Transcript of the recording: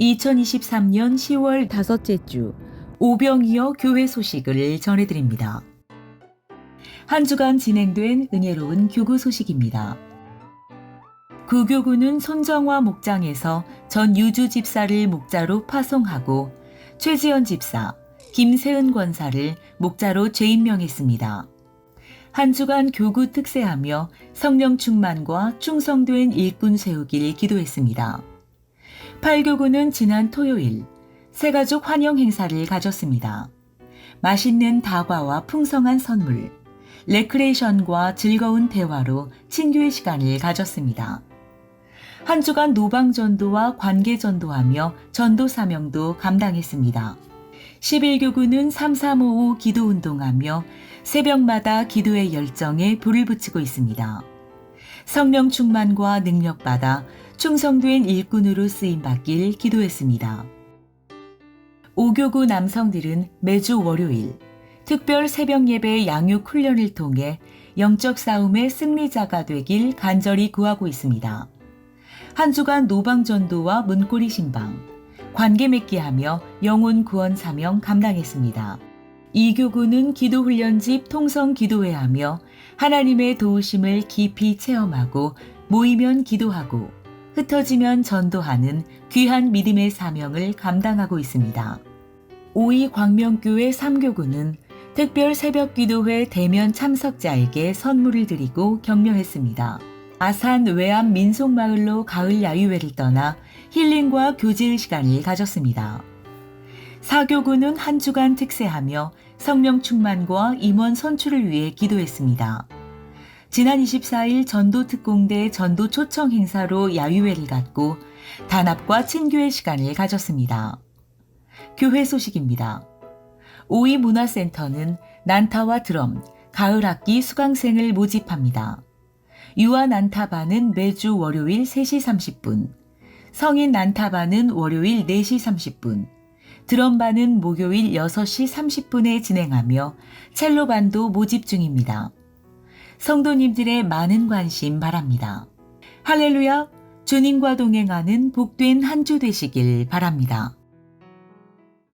2023년 10월 다섯째 주 오병이어 교회 소식을 전해드립니다. 한 주간 진행된 은혜로운 교구 소식입니다. 구교구는 손정화 목장에서 전 유주 집사를 목자로 파송하고 최지연 집사, 김세은 권사를 목자로 재임명했습니다. 한 주간 교구 특세하며 성령 충만과 충성된 일꾼 세우길 기도했습니다. 8교구는 지난 토요일 새가족 환영 행사를 가졌습니다. 맛있는 다과와 풍성한 선물, 레크레이션과 즐거운 대화로 친교의 시간을 가졌습니다. 한 주간 노방전도와 관계전도하며 전도 사명도 감당했습니다. 11교구는 3355 기도운동하며 새벽마다 기도의 열정에 불을 붙이고 있습니다. 성령 충만과 능력받아 충성된 일꾼으로 쓰임받길 기도했습니다. 5교구 남성들은 매주 월요일 특별 새벽 예배 양육 훈련을 통해 영적 싸움의 승리자가 되길 간절히 구하고 있습니다. 한 주간 노방전도와 문고리 신방, 관계 맺기 하며 영혼 구원 사명 감당했습니다. 이 교구는 기도훈련집 통성 기도회 하며 하나님의 도우심을 깊이 체험하고 모이면 기도하고 흩어지면 전도하는 귀한 믿음의 사명을 감당하고 있습니다. 오이 광명교회 3교구는 특별 새벽 기도회 대면 참석자에게 선물을 드리고 격려했습니다. 아산 외암 민속마을로 가을 야유회를 떠나 힐링과 교제의 시간을 가졌습니다. 사교구는 한 주간 특세하며 성령 충만과 임원 선출을 위해 기도했습니다. 지난 24일 전도 특공대 전도 초청 행사로 야유회를 갖고 단합과 친교의 시간을 가졌습니다. 교회 소식입니다. 오이 문화센터는 난타와 드럼, 가을 학기 수강생을 모집합니다. 유아 난타반은 매주 월요일 3시 30분, 성인 난타반은 월요일 4시 30분, 드럼반은 목요일 6시 30분에 진행하며 첼로반도 모집 중입니다. 성도님들의 많은 관심 바랍니다. 할렐루야! 주님과 동행하는 복된 한 주 되시길 바랍니다.